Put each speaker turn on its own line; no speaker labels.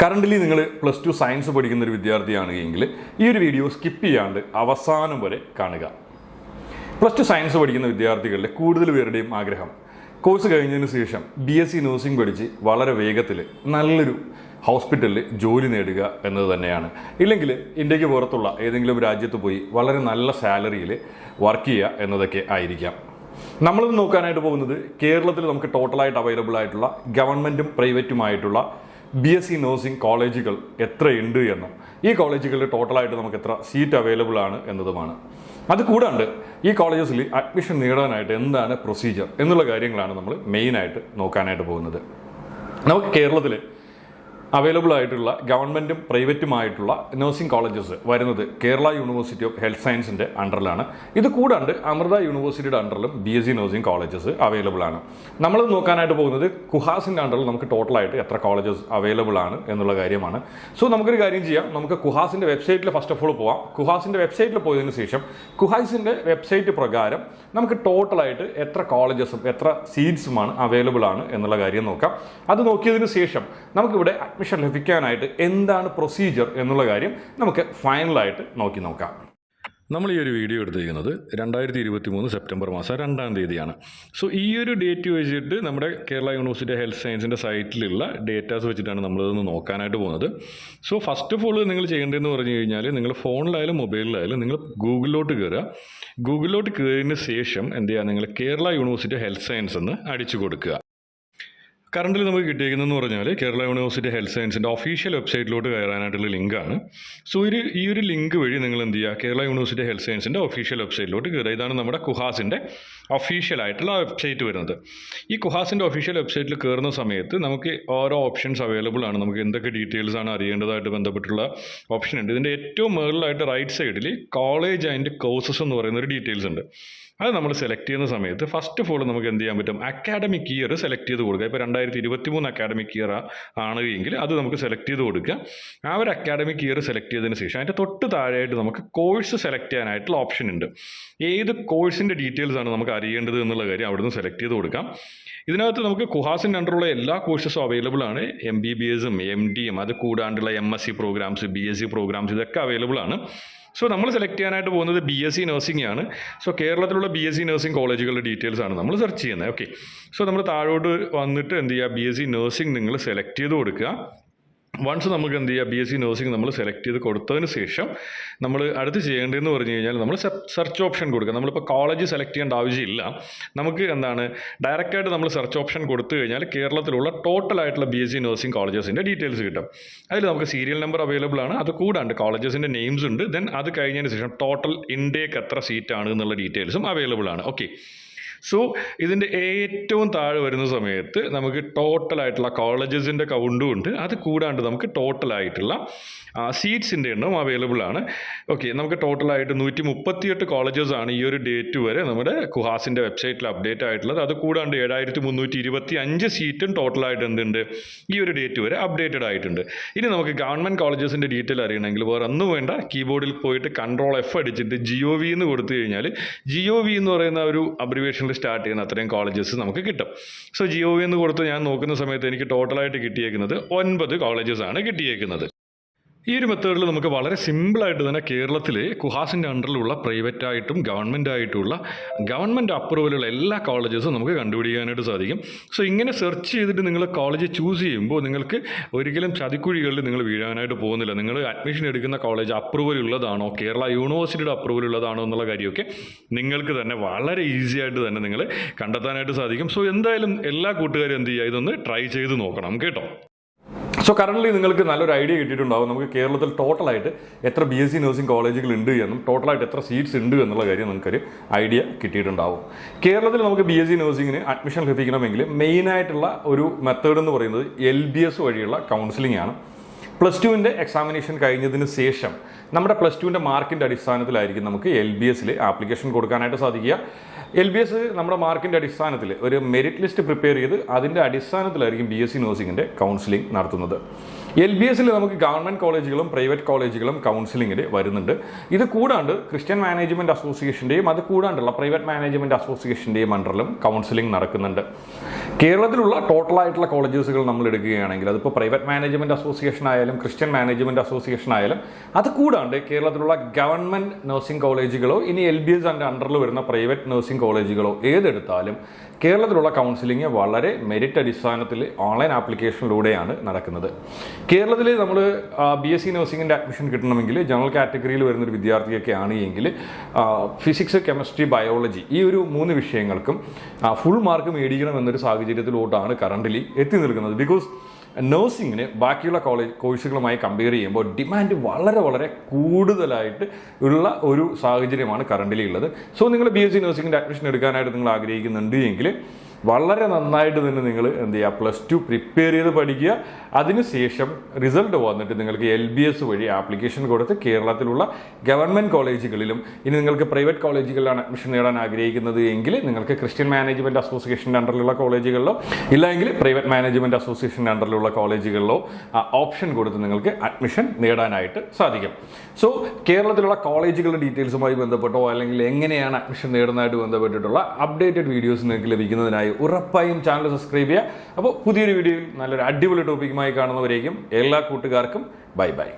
Current നിങ്ങൾ plus two science പഠിക്കുന്ന ഒരു വിദ്യാർത്ഥിയാണ് എങ്കിൽ ഈ ഒരു വീഡിയോ സ്കിപ്പ് ചെയ്യാണ്ട് അവസാനം വരെ കാണുക. പ്ലസ് ടു സയൻസ് പഠിക്കുന്ന വിദ്യാർത്ഥികളിലെ കൂടുതൽ പേരുടെയും ആഗ്രഹം. കോഴ്സ് കഴിഞ്ഞതിന് ശേഷം ബി എസ് സി നഴ്സിംഗ് പഠിച്ച് വളരെ വേഗത്തിൽ നല്ലൊരു ഹോസ്പിറ്റലിൽ ജോലി നേടുക എന്നത് തന്നെയാണ്. ഇല്ലെങ്കിൽ ഇന്ത്യയ്ക്ക് പുറത്തുള്ള ഏതെങ്കിലും രാജ്യത്ത് പോയി വളരെ നല്ല സാലറിയിൽ വർക്ക് ചെയ്യുക എന്നതൊക്കെ ആയിരിക്കാം. നമ്മളിത് നോക്കാനായിട്ട് പോകുന്നത് കേരളത്തിൽ നമുക്ക് ടോട്ടലായിട്ട് അവൈലബിൾ ആയിട്ടുള്ള ഗവൺമെന്റും പ്രൈവറ്റുമായിട്ടുള്ള ബി എസ് സി നഴ്സിംഗ് കോളേജുകൾ എത്രയുണ്ട് എന്നും. ഈ കോളേജുകളിൽ ടോട്ടലായിട്ട് നമുക്ക് എത്ര സീറ്റ് അവൈലബിൾ ആണ് എന്നതുമാണ്. അത് കൂടാണ്ട് ഈ കോളേജസിൽ അഡ്മിഷൻ നേടാനായിട്ട് എന്താണ് പ്രൊസീജിയർ എന്നുള്ള കാര്യങ്ങളാണ് നമ്മൾ മെയിനായിട്ട് നോക്കാനായിട്ട് പോകുന്നത്. നമുക്ക് കേരളത്തിൽ അവൈലബിൾ ആയിട്ടുള്ള ഗവൺമെന്റും പ്രൈവറ്റുമായിട്ടുള്ള നഴ്സിംഗ് കോളേജസ് വരുന്നത് കേരള യൂണിവേഴ്സിറ്റി ഓഫ് ഹെൽത്ത് സയൻസിന്റെ അണ്ടറിലാണ് ഇത് കൂടാണ്ട് അമൃത യൂണിവേഴ്സിറ്റിയുടെ അണ്ടറിലും B S C nursing colleges available ആണ്. നമ്മൾ നോക്കാനായിട്ട് പോകുന്നത് കുഹാസിന്റെ അണ്ടറിൽ നമുക്ക് ടോട്ടലായിട്ട് എത്ര കോളേജസ് അവൈലബിൾ ആണ് എന്നുള്ള കാര്യമാണ്. സോ നമുക്കൊരു കാര്യം ചെയ്യാം. നമുക്ക് കുഹാസിന്റെ വെബ്സൈറ്റിൽ ഫസ്റ്റ് ഓഫ് ഓൾ പോവാം. കുഹാസിന്റെ വെബ്സൈറ്റിൽ പോയതിനു ശേഷം കുഹാസിന്റെ വെബ്സൈറ്റ് പ്രകാരം നമുക്ക് ടോട്ടലായിട്ട് എത്ര കോളേജസും എത്ര സീറ്റ്സുമാണ് അവൈലബിൾ ആണ് എന്നുള്ള കാര്യം നോക്കാം. അത് നോക്കിയതിന് ശേഷം നമുക്കിവിടെ അഡ്മിഷൻ ലഭിക്കാനായിട്ട് എന്താണ് പ്രൊസീജിയർ എന്നുള്ള കാര്യം നമുക്ക് ഫൈനലായിട്ട് നോക്കി നോക്കാം. നമ്മൾ ഈ ഒരു വീഡിയോ എടുത്തിരിക്കുന്നത് രണ്ടായിരത്തി ഇരുപത്തി മൂന്ന് സെപ്റ്റംബർ മാസം രണ്ടാം തീയതിയാണ്. സോ ഈ ഒരു ഡേറ്റ് വെച്ചിട്ട് നമ്മുടെ കേരള യൂണിവേഴ്സിറ്റി ഹെൽത്ത് സയൻസിന്റെ സൈറ്റിലുള്ള ഡേറ്റാസ് വെച്ചിട്ടാണ് നമ്മളിതൊന്ന് നോക്കാനായിട്ട് പോകുന്നത്. സോ ഫസ്റ്റ് ഓഫ് ഓൾ നിങ്ങൾ ചെയ്യേണ്ടതെന്ന് പറഞ്ഞു കഴിഞ്ഞാൽ നിങ്ങൾ ഫോണിലായാലും മൊബൈലിലായാലും നിങ്ങൾ ഗൂഗിളിലോട്ട് കയറുക ഗൂഗിളിലോട്ട് കയറിയതിന് ശേഷം എന്ത് ചെയ്യുക? നിങ്ങൾ കേരള യൂണിവേഴ്സിറ്റി ഹെൽത്ത് സയൻസ് എന്ന് അടിച്ചു കൊടുക്കുക. കറണ്ടിൽ നമുക്ക് കിട്ടിയിരിക്കുന്നതെന്ന് പറഞ്ഞാൽ കേരള യൂണിവേഴ്സിറ്റി ഹെൽത്ത് സയൻസിന്റെ ഒഫീഷ്യൽ വെബ്സൈറ്റിലോട്ട് കയറാനായിട്ടുള്ള ലിങ്കാണ്. സോ ഒരു ഈ ഒരു ലിങ്ക് വഴി നിങ്ങൾ എന്ത് ചെയ്യുക കേരള യൂണിവേഴ്സിറ്റി ഹെൽത്ത് സയൻസിന്റെ ഒഫീഷ്യൽ വെബ്സൈറ്റിലോട്ട് കയറുക. ഇതാണ് നമ്മുടെ കുഹാസിന്റെ ഒഫീഷ്യൽ ആയിട്ടുള്ള വെബ്സൈറ്റ് വരുന്നത്. ഈ കുഹാസിന്റെ ഒഫീഷ്യൽ വെബ്സൈറ്റിൽ കയറുന്ന സമയത്ത് നമുക്ക് ഓരോ ഓപ്ഷൻസ് അവൈലബിൾ ആണ്. നമുക്ക് എന്തൊക്കെ ഡീറ്റെയിൽസ് ആണ് അറിയേണ്ടതായിട്ട് ബന്ധപ്പെട്ടുള്ള ഓപ്ഷൻ ഉണ്ട്. ഇതിന്റെ ഏറ്റവും മുകളിലായിട്ട് റൈറ്റ് സൈഡിൽ കോളേജ് ആൻഡ് കോഴ്സസ് എന്ന് പറയുന്ന ഒരു ഡീറ്റെയിൽസ് ഉണ്ട്. അത് നമ്മൾ സെലക്ട് ചെയ്യുന്ന സമയത്ത് ഫസ്റ്റ് ഓഫ് ഓൾ നമുക്ക് എന്ത് ചെയ്യാൻ പറ്റും? അക്കാഡമിക് ഇയർ സെലക്ട് ചെയ്ത് കൊടുക്കുക. ഇപ്പോൾ രണ്ടായിരത്തി ഇരുപത്തി മൂന്ന് അക്കാഡമിക് ഇയർ ആണ് എങ്കിൽ അത് നമുക്ക് സെലക്ട് ചെയ്ത് കൊടുക്കുക. ആ ഒരു അക്കാഡമിക് ഇയർ സെലക്ട് ചെയ്തതിന് ശേഷം അതിന്റെ തൊട്ട് താഴെയായിട്ട് നമുക്ക് കോഴ്സ് സെലക്ട് ചെയ്യാനായിട്ടുള്ള ഓപ്ഷൻ ഉണ്ട്. ഏത് കോഴ്സിന്റെ ഡീറ്റെയിൽസ് ആണ് നമുക്ക് അറിയേണ്ടത് എന്നുള്ള കാര്യം അവിടെ നിന്ന് സെലക്ട് ചെയ്ത് കൊടുക്കാം. ഇതിനകത്ത് നമുക്ക് കുഹാസിന്റെ അണ്ടറുള്ള എല്ലാ കോഴ്സസും അവൈലബിൾ ആണ്. എം ബി ബി എസും എം ഡിയും അത് കൂടാണ്ടുള്ള M S C programmes B S C programmes ഇതൊക്കെ അവൈലബിൾ ആണ്. സോ നമ്മൾ സെലക്ട് ചെയ്യാനായിട്ട് പോകുന്നത് ബി എസ് സി നഴ്സിംഗ് ആണ്. സോ കേരളത്തിലുള്ള ബി എസ് സി നഴ്സിംഗ് കോളേജുകളുടെ ഡീറ്റെയിൽസ് ആണ് നമ്മൾ സെർച്ച് ചെയ്യുന്നത്. ഓക്കെ സോ നമ്മൾ താഴോട്ട് വന്നിട്ട് എന്ത് ചെയ്യുക? ബി എസ് സി നഴ്സിംഗ് നിങ്ങൾ സെലക്ട് ചെയ്ത് കൊടുക്കുക. വൺസ് നമുക്ക് എന്ത് ചെയ്യുക ബി എസ് സി നഴ്സിംഗ് നമ്മൾ സെലക്ട് ചെയ്ത് കൊടുത്തതിന് ശേഷം നമ്മൾ അടുത്ത് ചെയ്യേണ്ടതെന്ന് പറഞ്ഞു കഴിഞ്ഞാൽ നമ്മൾ സെർച്ച് ഓപ്ഷൻ കൊടുക്കുക. നമ്മളിപ്പോൾ കോളേജ് സെലക്ട് ചെയ്യേണ്ട ആവശ്യമില്ല. നമുക്ക് എന്താണ്? ഡയറക്റ്റായിട്ട് നമ്മൾ സെർച്ച് ഓപ്ഷൻ കൊടുത്തു കഴിഞ്ഞാൽ കേരളത്തിലുള്ള ടോട്ടൽ ആയിട്ടുള്ള ബി എസ് സി നഴ്സിംഗ് കോളേജസിന്റെ ഡീറ്റെയിൽസ് കിട്ടും. അതിൽ നമുക്ക് സീരിയൽ നമ്പർ അവൈലബിൾ ആണ്. അത് കൂടാണ്ട് കോളേജസിന്റെ നെയിംസ് ഉണ്ട്. ദെൻ അത് കഴിഞ്ഞതിന് ശേഷം ടോട്ടൽ ഇൻടേക്ക് എത്ര സീറ്റാണ് എന്നുള്ള ഡീറ്റെയിൽസും അവൈലബിൾ ആണ്. ഓക്കെ സോ ഇതിന്റെ ഏറ്റവും താഴെ വരുന്ന സമയത്ത് നമുക്ക് ടോട്ടലായിട്ടുള്ള കോളേജസിന്റെ കൗണ്ടും ഉണ്ട്. അത് കൂടാണ്ട് നമുക്ക് ടോട്ടലായിട്ടുള്ള സീറ്റ്സിന്റെ എണ്ണം അവൈലബിൾ ആണ്. ഓക്കെ നമുക്ക് ടോട്ടലായിട്ട് നൂറ്റി മുപ്പത്തിയെട്ട് കോളേജസ് ആണ് ഈ ഒരു ഡേറ്റ് വരെ നമ്മുടെ കുഹാസിന്റെ വെബ്സൈറ്റിൽ അപ്ഡേറ്റ് ആയിട്ടുള്ളത്. അത് കൂടാണ്ട് ഏഴായിരത്തി മുന്നൂറ്റി ഇരുപത്തി അഞ്ച് സീറ്റും ടോട്ടലായിട്ട് എന്തുണ്ട്? ഈ ഒരു ഡേറ്റ് വരെ അപ്ഡേറ്റഡ് ആയിട്ടുണ്ട്. ഇനി നമുക്ക് ഗവൺമെന്റ് കോളേജസിന്റെ ഡീറ്റെയിൽ അറിയണമെങ്കിൽ വേറെ ഒന്നും വേണ്ട. കീബോർഡിൽ പോയിട്ട് കൺട്രോൾ എഫ് അടിച്ചിട്ട് ജിയോ വി എന്ന് കൊടുത്തു കഴിഞ്ഞാൽ ജിയോ വി എന്ന് പറയുന്ന ഒരു സ്റ്റാർട്ട് ചെയ്യുന്ന അത്രയും കോളേജസ് നമുക്ക് കിട്ടും. സോ ജിയോ എന്ന് കൊടുത്ത് ഞാൻ നോക്കുന്ന സമയത്ത് എനിക്ക് ടോട്ടലായിട്ട് കിട്ടിയേക്കുന്നത് ഒൻപത് ആണ് കിട്ടിയേക്കുന്നത്. ഈ ഒരു മെത്തേഡിൽ നമുക്ക് വളരെ സിമ്പിളായിട്ട് തന്നെ കേരളത്തിലെ കുഹാസിന്റെ അണ്ടറിലുള്ള പ്രൈവറ്റ് ആയിട്ടും ഗവൺമെന്റ് ആയിട്ടുള്ള ഗവൺമെന്റ് അപ്രൂവലുള്ള എല്ലാ കോളേജസും നമുക്ക് കണ്ടുപിടിക്കാനായിട്ട് സാധിക്കും. സോ ഇങ്ങനെ സെർച്ച് ചെയ്തിട്ട് നിങ്ങൾ കോളേജ് ചൂസ് ചെയ്യുമ്പോൾ നിങ്ങൾക്ക് ഒരിക്കലും ചതിക്കുഴികളിൽ നിങ്ങൾ വീഴാനായിട്ട് പോകുന്നില്ല. നിങ്ങൾ അഡ്മിഷൻ എടുക്കുന്ന കോളേജ് അപ്രൂവൽ ഉള്ളതാണോ കേരള യൂണിവേഴ്സിറ്റിയുടെ അപ്രൂവൽ ഉള്ളതാണോ എന്നുള്ള കാര്യമൊക്കെ നിങ്ങൾക്ക് തന്നെ വളരെ ഈസി ആയിട്ട് തന്നെ നിങ്ങൾ കണ്ടെത്താനായിട്ട് സാധിക്കും. സോ എന്തായാലും എല്ലാ കൂട്ടുകാരും എന്ത് ചെയ്യുക ഇതൊന്ന് ട്രൈ ചെയ്ത് നോക്കണം കേട്ടോ. സോ കറന്റ്ലി നിങ്ങൾക്ക് നല്ലൊരു ഐഡിയ കിട്ടിയിട്ടുണ്ടാവും. നമുക്ക് കേരളത്തിൽ ടോട്ടലായിട്ട് എത്ര ബി എസ് സി നഴ്സിംഗ് കോളേജുകൾ ഉണ്ട് എന്നും ടോട്ടലായിട്ട് എത്ര സീറ്റ്സ് ഉണ്ട് എന്നുള്ള കാര്യം നിങ്ങൾക്കൊരു ഐഡിയ കിട്ടിയിട്ടുണ്ടാവും. കേരളത്തിൽ നമുക്ക് ബി എസ് സി നഴ്സിംഗിന് അഡ്മിഷൻ ലഭിക്കണമെങ്കിൽ മെയിനായിട്ടുള്ള ഒരു മെത്തേഡ് എന്ന് പറയുന്നത് എൽ ബി എസ് വഴിയുള്ള കൗൺസിലിംഗ് ആണ്. പ്ലസ് ടുവിന്റെ എക്സാമിനേഷൻ കഴിഞ്ഞതിന് ശേഷം നമ്മുടെ പ്ലസ് ടുവിന്റെ മാർക്കിന്റെ അടിസ്ഥാനത്തിലായിരിക്കും നമുക്ക് എൽ ബി എസിൽ ആപ്ലിക്കേഷൻ കൊടുക്കാനായിട്ട് സാധിക്കുക. എൽ ബി എസ് നമ്മുടെ മാർക്കിന്റെ അടിസ്ഥാനത്തിൽ ഒരു മെറിറ്റ് ലിസ്റ്റ് പ്രിപ്പയർ ചെയ്ത് അതിന്റെ അടിസ്ഥാനത്തിലായിരിക്കും ബി എസ് സി നഴ്സിംഗിന്റെ കൗൺസിലിംഗ് നടത്തുന്നത്. എൽ ബി എസിൽ നമുക്ക് ഗവൺമെന്റ് കോളേജുകളും പ്രൈവറ്റ് കോളേജുകളും കൗൺസിലിങ്ങിന് വരുന്നുണ്ട്. ഇത് കൂടാണ്ട് ക്രിസ്ത്യൻ മാനേജ്മെന്റ് അസോസിയേഷന്റെയും അത് കൂടാണ്ടുള്ള പ്രൈവറ്റ് മാനേജ്മെന്റ് അസോസിയേഷന്റെയും അണ്ടറിലും കൗൺസിലിംഗ് നടക്കുന്നുണ്ട്. കേരളത്തിലുള്ള ടോട്ടൽ ആയിട്ടുള്ള കോളേജസുകൾ നമ്മൾ എടുക്കുകയാണെങ്കിൽ അതിപ്പോൾ പ്രൈവറ്റ് മാനേജ്മെന്റ് അസോസിയേഷൻ ആയാലും ക്രിസ്ത്യൻ മാനേജ്മെന്റ് അസോസിയേഷൻ ആയാലും അത് കൂടാണ്ട് കേരളത്തിലുള്ള ഗവൺമെന്റ് നഴ്സിംഗ് കോളേജുകളോ ഇനി എൽ ബി എസ് അണ്ടറിൽ വരുന്ന പ്രൈവറ്റ് നഴ്സിംഗ് കോളേജുകളോ ഏതെടുത്താലും കേരളത്തിലുള്ള കൗൺസിലിംഗ് വളരെ മെരിറ്റ് അടിസ്ഥാനത്തിൽ ഓൺലൈൻ ആപ്ലിക്കേഷനിലൂടെയാണ് നടക്കുന്നത്. കേരളത്തിൽ നമ്മൾ ബി എസ് സി നഴ്സിംഗിന്റെ അഡ്മിഷൻ കിട്ടണമെങ്കിൽ ജനറൽ കാറ്റഗറിയിൽ വരുന്നൊരു വിദ്യാർത്ഥിയൊക്കെ ആണ് എങ്കിൽ ഫിസിക്സ് കെമിസ്ട്രി ബയോളജി ഈ ഒരു മൂന്ന് വിഷയങ്ങൾക്കും ഫുൾ മാർക്ക് മേടിക്കണം എന്നൊരു സാഹചര്യത്തിലോട്ടാണ് കറന്റലി എത്തി നിൽക്കുന്നത്. ബിക്കോസ് നഴ്സിങ്ങിന് ബാക്കിയുള്ള കോളേജ് കോഴ്സുകളുമായി കമ്പയർ ചെയ്യുമ്പോൾ ഡിമാൻഡ് വളരെ വളരെ കൂടുതലായിട്ട് ഉള്ള ഒരു സാഹചര്യമാണ് കറന്റലി ഉള്ളത്. സോ നിങ്ങൾ ബി എസ് സി നഴ്സിംഗിന്റെ അഡ്മിഷൻ എടുക്കാനായിട്ട് നിങ്ങൾ ആഗ്രഹിക്കുന്നുണ്ട് എങ്കിൽ വളരെ നന്നായിട്ട് തന്നെ നിങ്ങൾ എന്ത് ചെയ്യുക പ്ലസ് ടു പ്രിപ്പയർ ചെയ്ത് പഠിക്കുക. അതിനുശേഷം റിസൾട്ട് വന്നിട്ട് നിങ്ങൾക്ക് എൽ ബി എസ് വഴി ആപ്ലിക്കേഷൻ കൊടുത്ത് കേരളത്തിലുള്ള ഗവൺമെന്റ് കോളേജുകളിലും ഇനി നിങ്ങൾക്ക് പ്രൈവറ്റ് കോളേജുകളിലാണ് അഡ്മിഷൻ നേടാൻ ആഗ്രഹിക്കുന്നത് എങ്കിൽ നിങ്ങൾക്ക് ക്രിസ്ത്യൻ മാനേജ്മെന്റ് അസോസിയേഷന്റെ അണ്ടറിലുള്ള കോളേജുകളിലോ ഇല്ലെങ്കിൽ പ്രൈവറ്റ് മാനേജ്മെന്റ് അസോസിയേഷന്റെ അണ്ടറിലുള്ള കോളേജുകളിലോ ഓപ്ഷൻ കൊടുത്ത് നിങ്ങൾക്ക് അഡ്മിഷൻ നേടാനായിട്ട് സാധിക്കും. സോ കേരളത്തിലുള്ള കോളേജുകളുടെ ഡീറ്റെയിൽസുമായി ബന്ധപ്പെട്ടോ അല്ലെങ്കിൽ എങ്ങനെയാണ് അഡ്മിഷൻ നേടുന്നതായിട്ട് ബന്ധപ്പെട്ടിട്ടുള്ള അപ്ഡേറ്റഡ് വീഡിയോസ് നിങ്ങൾക്ക് ലഭിക്കുന്നതിനായി ഉറപ്പായും ചാനൽ സബ്സ്ക്രൈബ് ചെയ്യുക. അപ്പോൾ പുതിയൊരു വീഡിയോയിൽ നല്ലൊരു അടിപൊളി ടോപ്പിക്കുമായി കാണുന്നവരേക്കും എല്ലാ കൂട്ടുകാർക്കും ബൈ ബൈ.